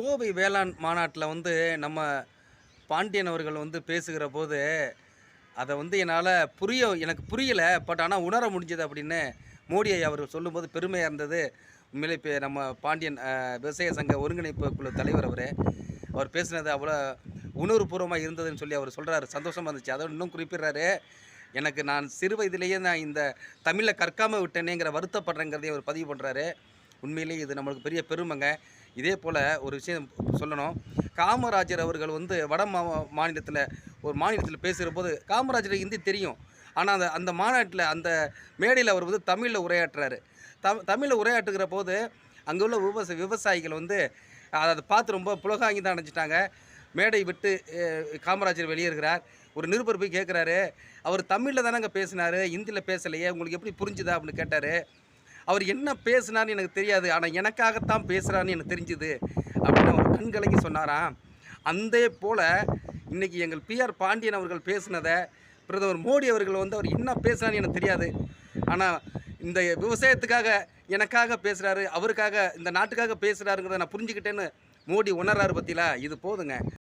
கோவை வேளாண் மாநாட்டில் வந்து நம்ம பாண்டியன் அவர்கள் வந்து பேசுகிற போது அதை வந்து என்னால் புரிய எனக்கு புரியலை. பட் ஆனால் உணர முடிஞ்சது அப்படின்னு மோடி ஐயா அவர் சொல்லும்போது பெருமையாக இருந்தது. உண்மையிலே இப்போ நம்ம பாண்டியன் விவசாய சங்க ஒருங்கிணைப்பு குழு தலைவர் அவர் அவர் பேசினது அவ்வளோ உணர்வுபூர்வமாக இருந்ததுன்னு சொல்லி அவர் சொல்கிறாரு சந்தோஷமாக இருந்துச்சு. அதோட இன்னும் குறிப்பிடுறாரு. எனக்கு நான் சிறு வயதிலேயே நான் இந்த தமிழை கற்காமல் விட்டேனேங்கிற வருத்தப்படுறேங்கிறதையும் அவர் பதிவு பண்ணுறாரு உண்மையிலேயே இது நம்மளுக்கு பெரிய பெருமைங்க. இதே போல் ஒரு விஷயம் சொல்லணும். காமராஜர் அவர்கள் வந்து வட மா மாநிலத்தில் ஒரு மாநிலத்தில் பேசுகிற போது காமராஜர் ஹிந்தி தெரியும். ஆனால் அந்த அந்த மாநாட்டில் அந்த மேடையில் அவர் வந்து தமிழில் உரையாற்றுறாரு. தம் தமிழில் உரையாற்றுகிற போது அங்கே உள்ள விவசாய விவசாயிகள் வந்து அதை பார்த்து ரொம்ப புலகாங்கி தான் அடைஞ்சிட்டாங்க. மேடை விட்டு காமராஜர் வெளியேறுகிறார். ஒரு நிருபர் போய் கேட்குறாரு அவர் தமிழில் தானே அங்கே பேசினார்? ஹிந்தியில் பேசலையே? உங்களுக்கு எப்படி புரிஞ்சுதா? அப்படின்னு கேட்டார். அவர் என்ன பேசுனார்னு எனக்கு தெரியாது ஆனால் எனக்காகத்தான் பேசுகிறான்னு எனக்கு தெரிஞ்சுது அப்படின்னு அவர் கண்கலங்கி சொன்னாராம் அந்த போல் இன்றைக்கி எங்கள் பிஆர் பாண்டியன் அவர்கள் பேசினதை பிரதமர் மோடி அவர்கள் வந்து அவர் என்ன பேசுனான்னு எனக்கு தெரியாது. ஆனால் இந்த விவசாயத்துக்காக எனக்காக பேசுகிறாரு அவருக்காக இந்த நாட்டுக்காக பேசுகிறாருங்கிறத நான் புரிஞ்சுக்கிட்டேன்னு மோடி உணர்றாரு பற்றியில இது போதுங்க.